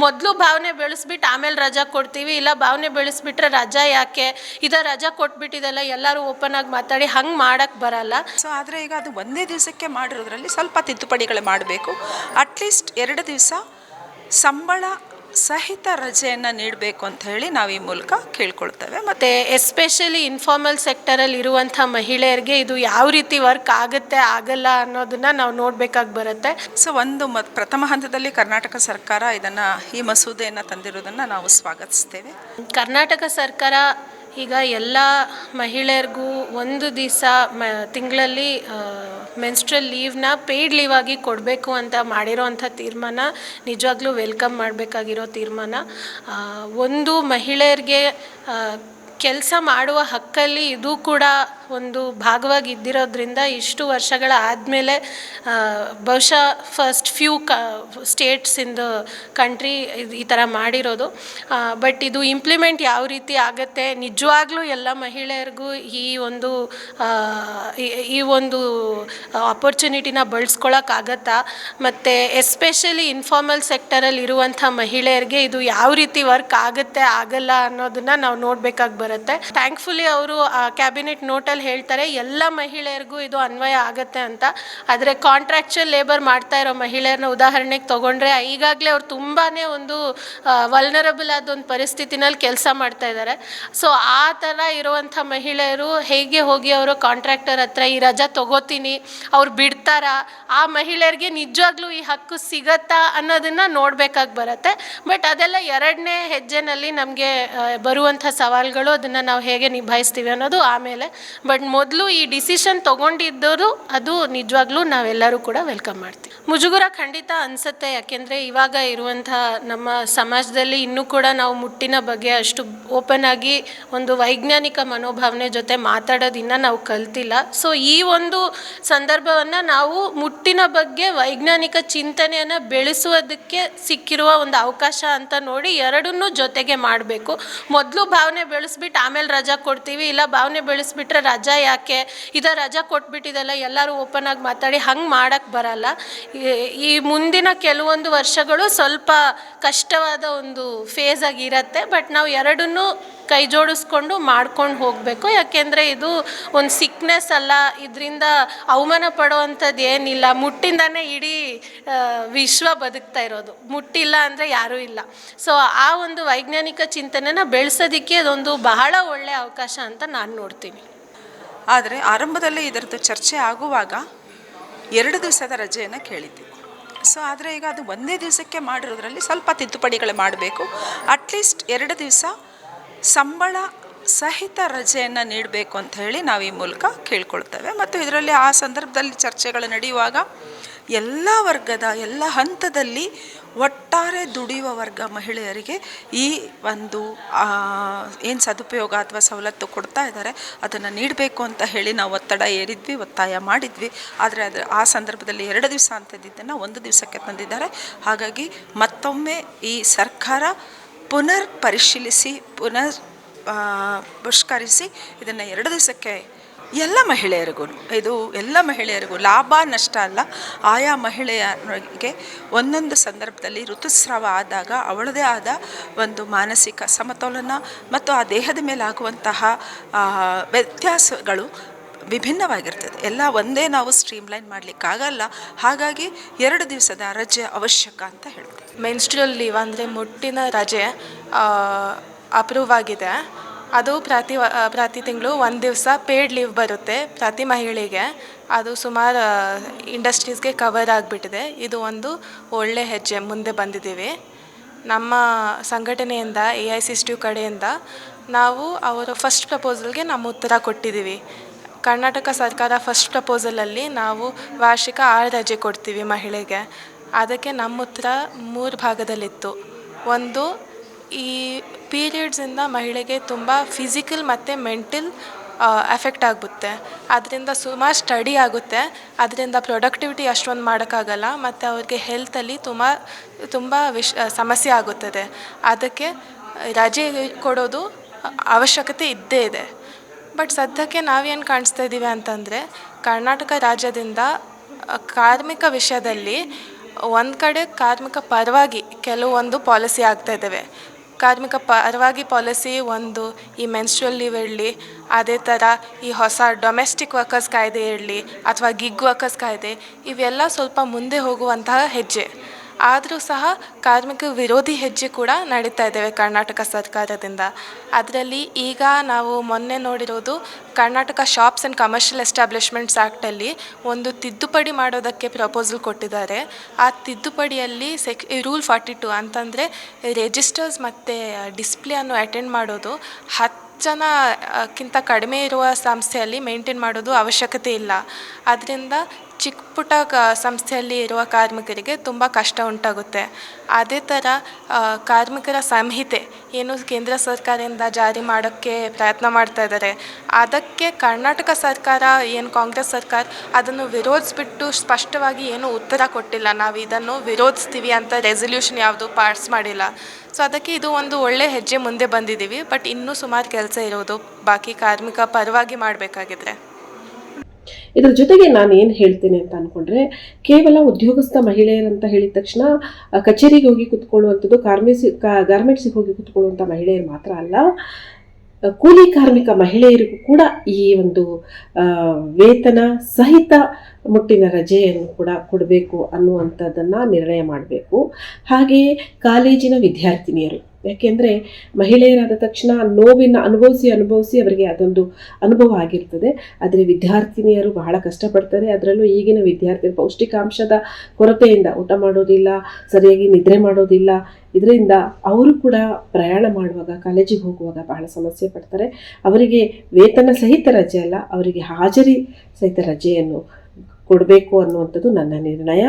ಮೊದಲು ಭಾವನೆ ಬೆಳೆಸ್ಬಿಟ್ಟು ಆಮೇಲೆ ರಜಾ ಕೊಡ್ತೀವಿ, ಇಲ್ಲ ಭಾವನೆ ಬೆಳೆಸ್ಬಿಟ್ರೆ ರಜಾ ಯಾಕೆ? ಇದ ರಜಾ ಕೊಟ್ಬಿಟ್ಟಿದೆಲ್ಲ ಎಲ್ಲರೂ ಓಪನ್ ಆಗಿ ಮಾತಾಡಿ ಹಂಗೆ ಮಾಡಕ್ಕೆ ಬರಲ್ಲ. ಸೊ ಆದರೆ ಈಗ ಅದು ಒಂದೇ ದಿವಸಕ್ಕೆ ಮಾಡಿರೋದ್ರಲ್ಲಿ ಸ್ವಲ್ಪ ತಿದ್ದುಪಡಿಗಳು ಮಾಡಬೇಕು. ಅಟ್ಲೀಸ್ಟ್ ಎರಡು ದಿವಸ ಸಂಬಳ ಸಹಿತ ರಜೆಯನ್ನು ನೀಡಬೇಕು ಅಂತ ಹೇಳಿ ನಾವು ಈ ಮೂಲಕ ಕೇಳ್ಕೊಳ್ತೇವೆ. ಮತ್ತು ಮತ್ತು ಎಸ್ಪೆಷಲಿ ಇನ್ಫಾರ್ಮಲ್ ಸೆಕ್ಟರಲ್ಲಿ ಇರುವಂಥ ಮಹಿಳೆಯರಿಗೆ ಇದು ಯಾವ ರೀತಿ ವರ್ಕ್ ಆಗುತ್ತೆ ಆಗಲ್ಲ ಅನ್ನೋದನ್ನು ನಾವು ನೋಡಬೇಕಾಗಿ ಬರುತ್ತೆ. ಸೊ ಒಂದು ಮ ಪ್ರಥಮ ಹಂತದಲ್ಲಿ ಕರ್ನಾಟಕ ಸರ್ಕಾರ ಇದನ್ನು ಈ ಮಸೂದೆಯನ್ನು ತಂದಿರೋದನ್ನು ನಾವು ಸ್ವಾಗತಿಸ್ತೇವೆ. ಕರ್ನಾಟಕ ಸರ್ಕಾರ ಈಗ ಎಲ್ಲ ಮಹಿಳೆಯರಿಗೂ ಒಂದು ದಿವಸ ಮ ತಿಂಗಳಲ್ಲಿ ಮೆನ್ಸ್ಟ್ರಲ್ ಲೀವ್ನ ಪೇಯ್ಡ್ ಲೀವ್ ಆಗಿ ಕೊಡಬೇಕು ಅಂತ ಮಾಡಿರೋಂಥ ತೀರ್ಮಾನ ನಿಜವಾಗ್ಲೂ ವೆಲ್ಕಮ್ ಮಾಡಬೇಕಾಗಿರೋ ತೀರ್ಮಾನ. ಒಂದು ಮಹಿಳೆಯರಿಗೆ ಕೆಲಸ ಮಾಡುವ ಹಕ್ಕಲ್ಲಿ ಇದು ಕೂಡ ಒಂದು ಭಾಗವಾಗಿ ಇದ್ದಿರೋದ್ರಿಂದ ಇಷ್ಟು ವರ್ಷಗಳ ಆದಮೇಲೆ ಬಹುಶಃ ಫಸ್ಟ್ ಫ್ಯೂ ಕ ಸ್ಟೇಟ್ಸ್ ಇನ್ ದ ಕಂಟ್ರಿ ಈ ಥರ ಮಾಡಿರೋದು. ಬಟ್ ಇದು ಇಂಪ್ಲಿಮೆಂಟ್ ಯಾವ ರೀತಿ ಆಗುತ್ತೆ, ನಿಜವಾಗ್ಲೂ ಎಲ್ಲ ಮಹಿಳೆಯರಿಗೂ ಈ ಒಂದು ಈ- ಒಂದು ಆಪರ್ಚುನಿಟಿನ ಬಳಸ್ಕೊಳಕ್ಕಾಗತ್ತಾ ಮತ್ತು ಎಸ್ಪೆಷಲಿ ಇನ್ಫಾರ್ಮಲ್ ಸೆಕ್ಟರಲ್ಲಿ ಇರುವಂಥ ಮಹಿಳೆಯರಿಗೆ ಇದು ಯಾವ ರೀತಿ ವರ್ಕ್ ಆಗುತ್ತೆ, ಆಗಲ್ಲ ಅನ್ನೋದನ್ನ ನಾವು ನೋಡಬೇಕಾಗಿ ಬರುತ್ತೆ. ಥ್ಯಾಂಕ್ಫುಲಿ ಅವರು ಕ್ಯಾಬಿನೆಟ್ ನೋಟಲ್ಲಿ ಹೇಳ್ತಾರೆ, ಎಲ್ಲ ಮಹಿಳೆಯರಿಗೂ ಇದು ಅನ್ವಯ ಆಗುತ್ತೆ ಅಂತ. ಆದರೆ ಕಾಂಟ್ರಾಕ್ಚುಯಲ್ ಲೇಬರ್ ಮಾಡ್ತಾ ಇರೋ ಮಹಿಳೆಯರನ್ನ ಉದಾಹರಣೆಗೆ ತೊಗೊಂಡ್ರೆ, ಈಗಾಗಲೇ ಅವ್ರು ತುಂಬಾ ಒಂದು ವಲ್ನರಬಲ್ ಆದ ಒಂದು ಪರಿಸ್ಥಿತಿನಲ್ಲಿ ಕೆಲಸ ಮಾಡ್ತಾ ಇದ್ದಾರೆ ಸೊ ಆ ಥರ ಇರುವಂಥ ಮಹಿಳೆಯರು ಹೇಗೆ ಹೋಗಿ ಅವರು ಕಾಂಟ್ರಾಕ್ಟರ್ ಹತ್ರ, ಈ ರಜಾ ತಗೋತೀನಿ, ಅವ್ರು ಬಿಡ್ತಾರಾ? ಆ ಮಹಿಳೆಯರಿಗೆ ನಿಜವಾಗ್ಲೂ ಈ ಹಕ್ಕು ಸಿಗತ್ತಾ? ಅನ್ನೋದನ್ನು ನೋಡಬೇಕಾಗಿ ಬರುತ್ತೆ. ಬಟ್ ಅದೆಲ್ಲ ಎರಡನೇ ಹೆಜ್ಜೆನಲ್ಲಿ ನಮಗೆ ಬರುವಂಥ ಸವಾಲುಗಳು, ಅದನ್ನು ನಾವು ಹೇಗೆ ನಿಭಾಯಿಸ್ತೀವಿ ಅನ್ನೋದು ಆಮೇಲೆ ಬಟ್ ಮೊದಲು ಈ ಡಿಸಿಷನ್ ತೊಗೊಂಡಿದ್ದವರು ಅದು ನಿಜವಾಗ್ಲೂ ನಾವೆಲ್ಲರೂ ಕೂಡ ವೆಲ್ಕಮ್ ಮಾಡ್ತೀವಿ. ಮುಜುಗುರ ಖಂಡಿತ ಅನಿಸುತ್ತೆ, ಯಾಕೆಂದರೆ ಇವಾಗ ಇರುವಂಥ ನಮ್ಮ ಸಮಾಜದಲ್ಲಿ ಇನ್ನೂ ಕೂಡ ನಾವು ಮುಟ್ಟಿನ ಬಗ್ಗೆ ಅಷ್ಟು ಓಪನ್ ಆಗಿ ಒಂದು ವೈಜ್ಞಾನಿಕ ಮನೋಭಾವನೆ ಜೊತೆ ಮಾತಾಡೋದಿನ್ನ ನಾವು ಕಲ್ತಿಲ್ಲ. ಸೊ ಈ ಒಂದು ಸಂದರ್ಭವನ್ನು ನಾವು ಮುಟ್ಟಿನ ಬಗ್ಗೆ ವೈಜ್ಞಾನಿಕ ಚಿಂತನೆಯನ್ನು ಬೆಳೆಸುವುದಕ್ಕೆ ಸಿಕ್ಕಿರುವ ಒಂದು ಅವಕಾಶ ಅಂತ ನೋಡಿ ಎರಡನ್ನೂ ಜೊತೆಗೆ ಮಾಡಬೇಕು. ಮೊದಲು ಭಾವನೆ ಬೆಳೆಸ್ಬಿಟ್ಟು ಆಮೇಲೆ ರಜಾ ಕೊಡ್ತೀವಿ, ಇಲ್ಲ ಭಾವನೆ ಬೆಳೆಸ್ಬಿಟ್ರೆ ರಜಾ ಯಾಕೆ? ಇದ ರಜಾ ಕೊಟ್ಬಿಟ್ಟಿದೆಲ್ಲ ಎಲ್ಲರೂ ಓಪನ್ ಆಗಿ ಮಾತಾಡಿ ಹಂಗೆ ಮಾಡಕ್ಕೆ ಬರಲ್ಲ. ಈ- ಮುಂದಿನ ಕೆಲವೊಂದು ವರ್ಷಗಳು ಸ್ವಲ್ಪ ಕಷ್ಟವಾದ ಒಂದು ಫೇಸ್ ಆಗಿರತ್ತೆ ಬಟ್ ನಾವು ಎರಡನ್ನೂ ಕೈ ಜೋಡಿಸ್ಕೊಂಡು ಮಾಡ್ಕೊಂಡು ಹೋಗಬೇಕು. ಯಾಕೆಂದರೆ ಇದು ಒಂದು ಸಿಕ್ನೆಸ್ ಅಲ್ಲ. ಇದರಿಂದ ಅವಮಾನ ಪಡುವಂಥದ್ದು ಏನಿಲ್ಲ. ಮುಟ್ಟಿಂದನೇ ಇಡೀ ವಿಶ್ವ ಬದುಕ್ತಾ ಇರೋದು. ಮುಟ್ಟಿಲ್ಲ ಅಂದರೆ ಯಾರೂ ಇಲ್ಲ. ಸೊ ಆ ಒಂದು ವೈಜ್ಞಾನಿಕ ಚಿಂತನೆನ ಬೆಳೆಸೋದಕ್ಕೆ ಅದೊಂದು ಬಹಳ ಒಳ್ಳೆಯ ಅವಕಾಶ ಅಂತ ನಾನು ನೋಡ್ತೀನಿ. ಆದರೆ ಆರಂಭದಲ್ಲೇ ಇದರದ್ದು ಚರ್ಚೆ ಆಗುವಾಗ ಎರಡು ದಿವಸದ ರಜೆಯನ್ನು ಕೇಳಿದ್ದೆ. ಸೊ ಆದರೆ ಈಗ ಅದು ಒಂದೇ ದಿವಸಕ್ಕೆ ಮಾಡಿರೋದ್ರಲ್ಲಿ ಸ್ವಲ್ಪ ತಿದ್ದುಪಡಿಗಳು ಮಾಡಬೇಕು. ಅಟ್ಲೀಸ್ಟ್ ಎರಡು ದಿವಸ ಸಂಬಳ ಸಹಿತ ರಜೆಯನ್ನು ನೀಡಬೇಕು ಅಂತ ಹೇಳಿ ನಾವು ಈ ಮೂಲಕ ಕೇಳ್ಕೊಳ್ತೇವೆ. ಮತ್ತು ಇದರಲ್ಲಿ ಆ ಸಂದರ್ಭದಲ್ಲಿ ಚರ್ಚೆಗಳು ನಡೆಯುವಾಗ ಎಲ್ಲ ವರ್ಗದ, ಎಲ್ಲ ಹಂತದಲ್ಲಿ ಒಟ್ಟಾರೆ ದುಡಿಯುವ ವರ್ಗ ಮಹಿಳೆಯರಿಗೆ ಈ ಒಂದು ಏನು ಸದುಪಯೋಗ ಅಥವಾ ಸವಲತ್ತು ಕೊಡ್ತಾ ಇದ್ದಾರೆ, ಅದನ್ನು ನೀಡಬೇಕು ಅಂತ ಹೇಳಿ ನಾವು ಒತ್ತಡ ಏರಿದ್ವಿ, ಒತ್ತಾಯ ಮಾಡಿದ್ವಿ. ಆದರೆ ಅದು ಆ ಸಂದರ್ಭದಲ್ಲಿ ಎರಡು ದಿವಸ ಅಂತದ್ದನ್ನು ಒಂದು ದಿವಸಕ್ಕೆ ತಂದಿದ್ದಾರೆ. ಹಾಗಾಗಿ ಮತ್ತೊಮ್ಮೆ ಈ ಸರ್ಕಾರ ಪುನರ್ ಪರಿಶೀಲಿಸಿ, ಪುನರ್ ಪುಷ್ಕರಿಸಿ ಇದನ್ನು ಎರಡು ದಿವಸಕ್ಕೆ ಎಲ್ಲ ಮಹಿಳೆಯರಿಗೂ. ಇದು ಎಲ್ಲ ಮಹಿಳೆಯರಿಗೂ. ಲಾಭ, ನಷ್ಟ ಅಲ್ಲ. ಆಯಾ ಮಹಿಳೆಯರಿಗೆ ಒಂದೊಂದು ಸಂದರ್ಭದಲ್ಲಿ ಋತುಸ್ರಾವ ಆದಾಗ ಅವಳದೇ ಆದ ಒಂದು ಮಾನಸಿಕ ಸಮತೋಲನ ಮತ್ತು ಆ ದೇಹದ ಮೇಲೆ ಆಗುವಂತಹ ವ್ಯತ್ಯಾಸಗಳು ವಿಭಿನ್ನವಾಗಿರ್ತದೆ. ಎಲ್ಲ ಒಂದೇ ನಾವು ಸ್ಟ್ರೀಮ್ ಲೈನ್ ಮಾಡಲಿಕ್ಕಾಗಲ್ಲ. ಹಾಗಾಗಿ ಎರಡು ದಿವಸದ ರಜೆ ಅವಶ್ಯಕ ಅಂತ ಹೇಳ್ತೀವಿ ಮೆನ್ಸ್ಟ್ರಲ್ ಲೀವ್ ಅಂದರೆ ಮುಟ್ಟಿನ ರಜೆ ಅಪ್ರೂವ್ ಆಗಿದೆ. ಅದು ಪ್ರತಿ ಪ್ರತಿ ತಿಂಗಳು ಒಂದು ದಿವಸ ಪೇಯ್ಡ್ ಲೀವ್ ಬರುತ್ತೆ ಪ್ರತಿ ಮಹಿಳೆಗೆ. ಅದು ಸುಮಾರು ಇಂಡಸ್ಟ್ರೀಸ್ಗೆ ಕವರ್ ಆಗಿಬಿಟ್ಟಿದೆ. ಇದು ಒಂದು ಒಳ್ಳೆ ಹೆಜ್ಜೆ ಮುಂದೆ ಬಂದಿದ್ದೀವಿ. ನಮ್ಮ ಸಂಘಟನೆಯಿಂದ ಎ ಐ ಸಿ ಸ್ಟ್ಯೂ ಕಡೆಯಿಂದ ನಾವು ಅವರ ಫಸ್ಟ್ ಪ್ರಪೋಸಲ್ಗೆ ನಮ್ಮ ಉತ್ತರ ಕೊಟ್ಟಿದ್ದೀವಿ. ಕರ್ನಾಟಕ ಸರ್ಕಾರ ಫಸ್ಟ್ ಪ್ರಪೋಸಲಲ್ಲಿ ನಾವು ವಾರ್ಷಿಕ ಆರು ರಜೆ ಕೊಡ್ತೀವಿ ಮಹಿಳೆಗೆ. ಅದಕ್ಕೆ ನಮ್ಮ ಉತ್ತರ ಮೂರು ಭಾಗದಲ್ಲಿತ್ತು. ಒಂದು ಈ ಪೀರಿಯಡ್ಸಿಂದ ಮಹಿಳೆಗೆ ತುಂಬ ಫಿಸಿಕಲ್ ಮತ್ತು ಮೆಂಟಲ್ ಎಫೆಕ್ಟ್ ಆಗುತ್ತೆ ಅದರಿಂದ ಸುಮಾರು ಸ್ಟಡಿ ಆಗುತ್ತೆ. ಅದರಿಂದ ಪ್ರೊಡಕ್ಟಿವಿಟಿ ಅಷ್ಟೊಂದು ಮಾಡೋಕ್ಕಾಗಲ್ಲ. ಮತ್ತು ಅವ್ರಿಗೆ ಹೆಲ್ತಲ್ಲಿ ತುಂಬ ತುಂಬ ವಿಶ್ ಸಮಸ್ಯೆ ಆಗುತ್ತದೆ. ಅದಕ್ಕೆ ರಜೆ ಕೊಡೋದು ಅವಶ್ಯಕತೆ ಇದ್ದೇ ಇದೆ. ಬಟ್ ಸದ್ಯಕ್ಕೆ ನಾವೇನು ಕಾಣಿಸ್ತಾ ಇದ್ದೀವಿ ಅಂತಂದರೆ, ಕರ್ನಾಟಕ ರಾಜ್ಯದಿಂದ ಕಾರ್ಮಿಕ ವಿಷಯದಲ್ಲಿ ಒಂದು ಕಡೆ ಕಾರ್ಮಿಕ ಪರವಾಗಿ ಕೆಲವೊಂದು ಪಾಲಿಸಿ ಆಗ್ತಾ ಇದ್ದಾವೆ ಕಾರ್ಮಿಕ ಪರವಾಗಿ ಪಾಲಿಸಿ ಒಂದು ಈ ಮೆನ್ಸ್ಟ್ರಲ್ ಲೀವ್ ಇರಲಿ, ಅದೇ ಥರ ಈ ಹೊಸ ಡೊಮೆಸ್ಟಿಕ್ ವರ್ಕರ್ಸ್ ಕಾಯ್ದೆ ಇರಲಿ, ಅಥವಾ ಗಿಗ್ ವರ್ಕರ್ಸ್ ಕಾಯ್ದೆ, ಇವೆಲ್ಲ ಸ್ವಲ್ಪ ಮುಂದೆ ಹೋಗುವಂತಹ ಹೆಜ್ಜೆ. ಆದರೂ ಸಹ ಕಾರ್ಮಿಕ ವಿರೋಧಿ ಹೆಜ್ಜೆ ಕೂಡ ನಡೀತಾ ಇದ್ದೇವೆ ಕರ್ನಾಟಕ ಸರ್ಕಾರದಿಂದ. ಅದರಲ್ಲಿ ಈಗ ನಾವು ಮೊನ್ನೆ ನೋಡಿರೋದು Karnataka shops and commercial establishments actually ಒಂದು ತಿದ್ದುಪಡಿ ಮಾಡೋದಕ್ಕೆ ಪ್ರಪೋಸಲ್ ಕೊಟ್ಟಿದ್ದಾರೆ. ಆ ತಿದ್ದುಪಡಿಯಲ್ಲಿ ಸೆಕ್ ರೂಲ್ ಫಾರ್ಟಿ ಟು ಅಂತಂದರೆ ರಿಜಿಸ್ಟರ್ಸ್ ಮತ್ತು ಡಿಸ್ಪ್ಲೇಯನ್ನು ಅಟೆಂಡ್ ಮಾಡೋದು ಹತ್ತು ಜನಕ್ಕಿಂತ ಕಡಿಮೆ ಇರುವ ಸಂಸ್ಥೆಯಲ್ಲಿ ಮೇಂಟೈನ್ ಮಾಡೋದು ಅವಶ್ಯಕತೆ ಇಲ್ಲ. ಅದರಿಂದ ಚಿಕ್ಕ ಪುಟ್ಟ ಸಂಸ್ಥೆಯಲ್ಲಿ ಇರುವ ಕಾರ್ಮಿಕರಿಗೆ ತುಂಬ ಕಷ್ಟ ಉಂಟಾಗುತ್ತೆ. ಅದೇ ಥರ ಕಾರ್ಮಿಕರ ಸಂಹಿತೆ ಏನು ಕೇಂದ್ರ ಸರ್ಕಾರದಿಂದ ಜಾರಿ ಮಾಡೋಕ್ಕೆ ಪ್ರಯತ್ನ ಮಾಡ್ತಾ ಇದ್ದಾರೆ. ಅದಕ್ಕೆ ಕರ್ನಾಟಕ ಸರ್ಕಾರ, ಏನು ಕಾಂಗ್ರೆಸ್ ಸರ್ಕಾರ, ಅದನ್ನು ವಿರೋಧಿಸ್ಬಿಟ್ಟು ಸ್ಪಷ್ಟವಾಗಿ ಏನು ಉತ್ತರ ಕೊಟ್ಟಿಲ್ಲ. ನಾವು ಇದನ್ನು ವಿರೋಧಿಸ್ತೀವಿ ಅಂತ ರೆಸಲ್ಯೂಷನ್ ಯಾವುದು ಪಾಸ್ ಮಾಡಿಲ್ಲ. ಸೊ ಅದಕ್ಕೆ ಇದು ಒಂದು ಒಳ್ಳೆ ಹೆಜ್ಜೆ ಮುಂದೆ ಬಂದಿದ್ದೀವಿ. ಬಟ್ ಇನ್ನೂ ಸುಮಾರು ಕೆಲಸ ಇರೋದು. ಬಾಕಿ ಕಾರ್ಮಿಕ ಪರವಾಗಿ ಮಾಡಬೇಕಾಗಿದ್ರೆ. ಇದ್ರ ಜೊತೆಗೆ ನಾನು ಏನು ಹೇಳ್ತೇನೆ ಅಂತ ಅನ್ಕೊಂಡ್ರೆ, ಕೇವಲ ಉದ್ಯೋಗಸ್ಥ ಮಹಿಳೆಯರಂತ ಹೇಳಿದ ತಕ್ಷಣ ಕಚೇರಿಗೆ ಹೋಗಿ ಕುತ್ಕೊಳ್ಳುವಂಥದ್ದು ಕಾರ್ಮಿಸಿ ಗಾರ್ಮೆಂಟ್ಸಿಗೆ ಹೋಗಿ ಕುತ್ಕೊಳ್ಳುವಂಥ ಮಹಿಳೆಯರು ಮಾತ್ರ ಅಲ್ಲ ಕೂಲಿ ಕಾರ್ಮಿಕ ಮಹಿಳೆಯರಿಗೂ ಕೂಡ ಈ ಒಂದು ವೇತನ ಸಹಿತ ಮುಟ್ಟಿನ ರಜೆಯನ್ನು ಕೂಡ ಕೊಡಬೇಕು ಅನ್ನುವಂಥದ್ದನ್ನು ನಿರ್ಣಯ ಮಾಡಬೇಕು. ಹಾಗೆಯೇ ಕಾಲೇಜಿನ ವಿದ್ಯಾರ್ಥಿನಿಯರು. ಯಾಕೆಂದರೆ ಮಹಿಳೆಯರಾದ ತಕ್ಷಣ ನೋವಿನ ಅನುಭವಿಸಿ ಅನುಭವಿಸಿ ಅವರಿಗೆ ಅದೊಂದು ಅನುಭವ ಆಗಿರ್ತದೆ. ಆದರೆ ವಿದ್ಯಾರ್ಥಿನಿಯರು ಬಹಳ ಕಷ್ಟಪಡ್ತಾರೆ. ಅದರಲ್ಲೂ ಈಗಿನ ವಿದ್ಯಾರ್ಥಿ ಪೌಷ್ಟಿಕಾಂಶದ ಕೊರತೆಯಿಂದ ಊಟ ಮಾಡೋದಿಲ್ಲ, ಸರಿಯಾಗಿ ನಿದ್ರೆ ಮಾಡೋದಿಲ್ಲ. ಇದರಿಂದ ಅವರು ಕೂಡ ಪ್ರಯಾಣ ಮಾಡುವಾಗ, ಕಾಲೇಜಿಗೆ ಹೋಗುವಾಗ ಬಹಳ ಸಮಸ್ಯೆ ಪಡ್ತಾರೆ. ಅವರಿಗೆ ವೇತನ ಸಹಿತ ರಜೆ ಅಲ್ಲ, ಅವರಿಗೆ ಹಾಜರಿ ಸಹಿತ ರಜೆಯನ್ನು ಕೊಡಬೇಕು ಅನ್ನುವಂಥದ್ದು ನನ್ನ ನಿರ್ಣಯ.